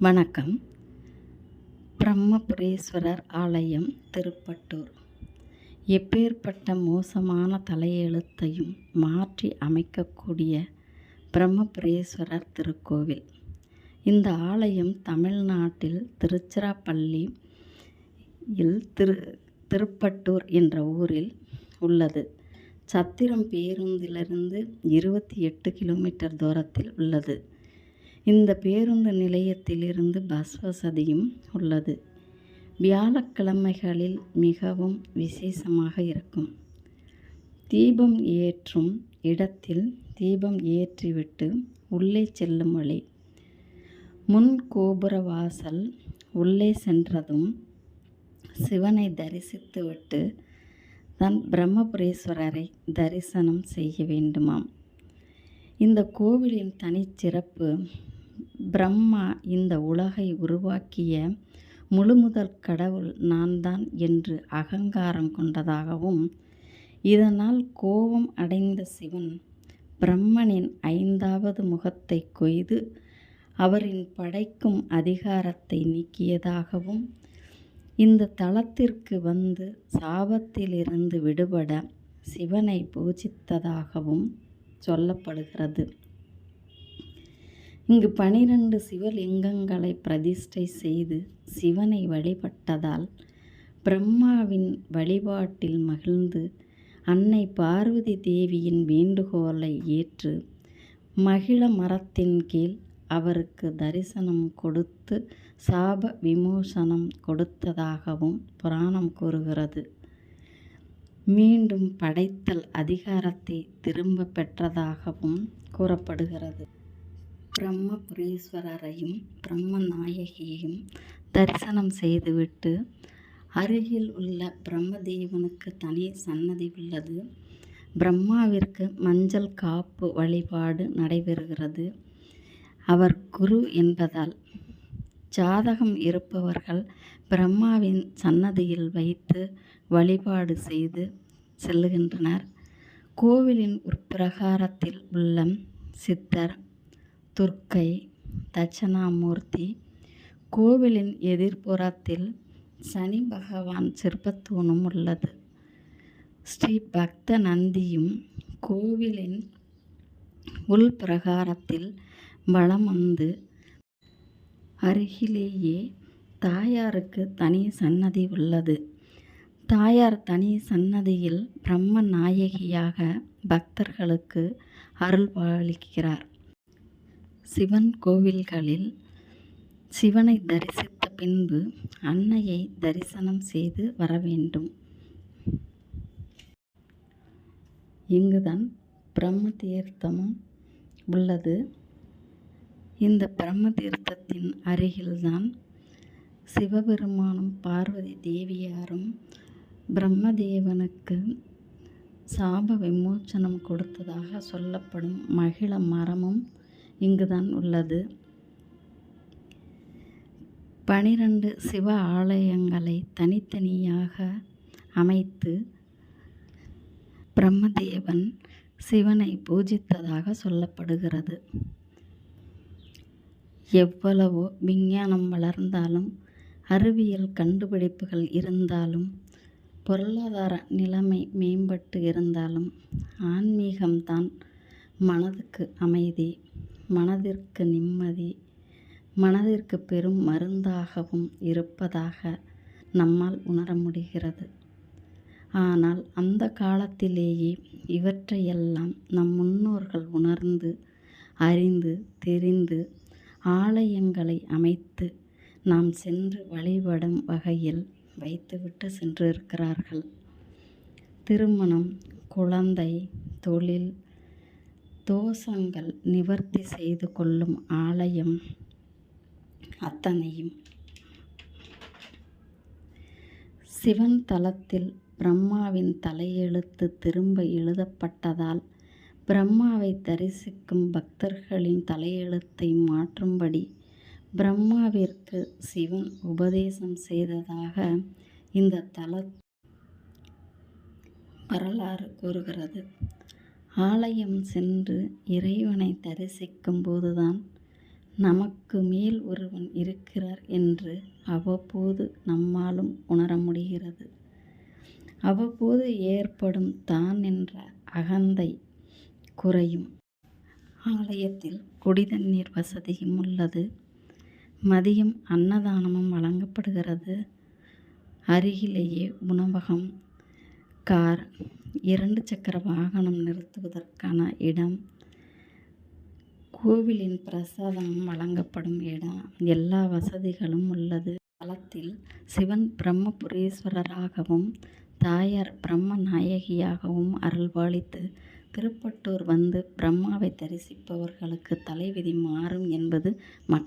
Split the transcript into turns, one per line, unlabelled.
வணக்கம். பிரம்மபுரீஸ்வரர் ஆலயம் திருப்பட்டூர். எப்பேற்பட்ட மோசமான தலையெழுத்தையும் மாற்றி அமைக்கக்கூடிய பிரம்மபுரீஸ்வரர் திருக்கோவில். இந்த ஆலயம் தமிழ்நாட்டில் திருச்சிராப்பள்ளி இல் திரு திருப்பட்டூர் என்ற ஊரில் உள்ளது. சத்திரம் பேருந்திலிருந்து இருபத்தி எட்டு கிலோமீட்டர் தூரத்தில் உள்ளது. இந்த பேருந்து நிலையத்திலிருந்து பஸ் வசதியும் உள்ளது. வியாழக்கிழமைகளில் மிகவும் விசேஷமாக இருக்கும். தீபம் ஏற்றும் இடத்தில் தீபம் ஏற்றிவிட்டு உள்ளே செல்லும் வழி. முன் கோபுர வாசல் உள்ளே சென்றதும் சிவனை தரிசித்துவிட்டு தான் பிரம்மபுரீஸ்வரரை தரிசனம் செய்ய வேண்டுமாம். இந்த கோவிலின் தனிச்சிறப்பு பிரம்மா இந்த உலகை உருவாக்கிய முழுமுதல் கடவுள் நான் தான் என்று அகங்காரம் கொண்டதாகவும் இதனால் கோபம் அடைந்த சிவன் பிரம்மனின் ஐந்தாவது முகத்தை கொய்து அவரின் படைக்கும் அதிகாரத்தை நீக்கியதாகவும் இந்த தளத்திற்கு வந்து சாபத்திலிருந்து விடுபட சிவனை பூஜித்ததாகவும் சொல்லப்படுகிறது. இங்கு பனிரெண்டு சிவலிங்கங்களை பிரதிஷ்டை செய்து சிவனை வழிபட்டதால் பிரம்மாவின் வழிபாட்டில் மகிழ்ந்து அன்னை பார்வதி தேவியின் வேண்டுகோளை ஏற்று மகிழ மரத்தின் கீழ் அவருக்கு தரிசனம் கொடுத்து சாப விமோசனம் கொடுத்ததாகவும் புராணம் கூறுகிறது. மீண்டும் படைத்தல் அதிகாரத்தை திரும்ப பெற்றதாகவும் கூறப்படுகிறது. பிரம்மபுரீஸ்வரரையும் பிரம்ம நாயகியையும் தரிசனம் செய்துவிட்டு அருகில் உள்ள பிரம்மதேவனுக்கு தனி சன்னதி உள்ளது. பிரம்மாவிற்கு மஞ்சள் காப்பு வழிபாடு நடைபெறுகிறது. அவர் குரு என்பதால் ஜாதகம் இருப்பவர்கள் பிரம்மாவின் சன்னதியில் வைத்து வழிபாடு செய்து செல்லுகின்றனர். கோவிலின் உட்பிரகாரத்தில் உள்ள சித்தர் துர்க்கை தட்சணாமூர்த்தி கோவிலின் எதிர்ப்புறத்தில் சனி பகவான் சிற்பத்தூணும் உள்ளது. ஸ்ரீ பக்த நந்தியும் கோவிலின் உள்பிரகாரத்தில் வலம் வந்து அருகிலேயே தாயாருக்கு தனி சன்னதி உள்ளது. தாயார் தனி சன்னதியில் பிரம்ம நாயகியாக பக்தர்களுக்கு அருள்பாலிக்கிறார் சிவன் கோவில்களில் சிவனை தரிசித்த பின்பு அன்னையை தரிசனம் செய்து வர வேண்டும் இங்குதான் பிரம்ம தீர்த்தமும் உள்ளது. இந்த பிரம்ம தீர்த்தத்தின் அருகில்தான் சிவபெருமானும் பார்வதி தேவியாரும் பிரம்மதேவனுக்கு சாப விமோச்சனம் கொடுத்ததாக சொல்லப்படும் மகிழ மரமும் இங்குதான் உள்ளது. பனிரெண்டு சிவ ஆலயங்களை தனித்தனியாக அமைத்து பிரம்மதேவன் சிவனை பூஜித்ததாக சொல்லப்படுகிறது. எவ்வளவோ விஞ்ஞானம் வளர்ந்தாலும் அறிவியல் கண்டுபிடிப்புகள் இருந்தாலும் பொருளாதார நிலைமை மேம்பட்டு இருந்தாலும் ஆன்மீகம்தான் மனதுக்கு அமைதி மனதிற்கு நிம்மதி மனதிற்கு பெரும் மருந்தாகவும் இருப்பதாக நம்மால் உணர முடிகிறது. ஆனால் அந்த காலத்திலேயே இவற்றையெல்லாம் நம் முன்னோர்கள் உணர்ந்து அறிந்து தெரிந்து ஆலயங்களை அமைத்து நாம் சென்று வழிபடும் வகையில் வைத்துவிட்டு சென்றிருக்கிறார்கள். திருமணம் குழந்தை தொழில் தோஷங்கள் நிவர்த்தி செய்து கொள்ளும் ஆலயம் அத்தனையும். சிவன் தலத்தில் பிரம்மாவின் தலையெழுத்து திரும்ப எழுதப்பட்டதால் பிரம்மாவை தரிசிக்கும் பக்தர்களின் தலையெழுத்தை மாற்றும்படி பிரம்மாவிற்கு சிவன் உபதேசம் செய்ததாக இந்த தல வரலாறு கூறுகிறது ஆலயம் சென்று இறைவனை தரிசிக்கும் போதுதான் நமக்கு மேல் ஒருவன் இருக்கிறார் என்று அவ்வப்போது நம்மாலும் உணர முடிகிறது. அவ்வப்போது ஏற்படும் தான் என்ற அகந்தை குறையும். ஆலயத்தில் குடிதண்ணீர் வசதியும் உள்ளது. மதியம் அன்னதானமும் வழங்கப்படுகிறது. அருகிலேயே உணவகம் கார் இரண்டு சக்கர வாகனம் நிறுத்துவதற்கான இடம் கோவிலின் பிரசாதமும் வழங்கப்படும் இடம் எல்லா வசதிகளும் உள்ளது. தலத்தில் சிவன் பிரம்மபுரீஸ்வரராகவும் தாயார் பிரம்ம நாயகியாகவும் அருள்வாளித்து திருப்பட்டூர் வந்து பிரம்மாவை தரிசிப்பவர்களுக்கு தலைவிதி மாறும் என்பது மட்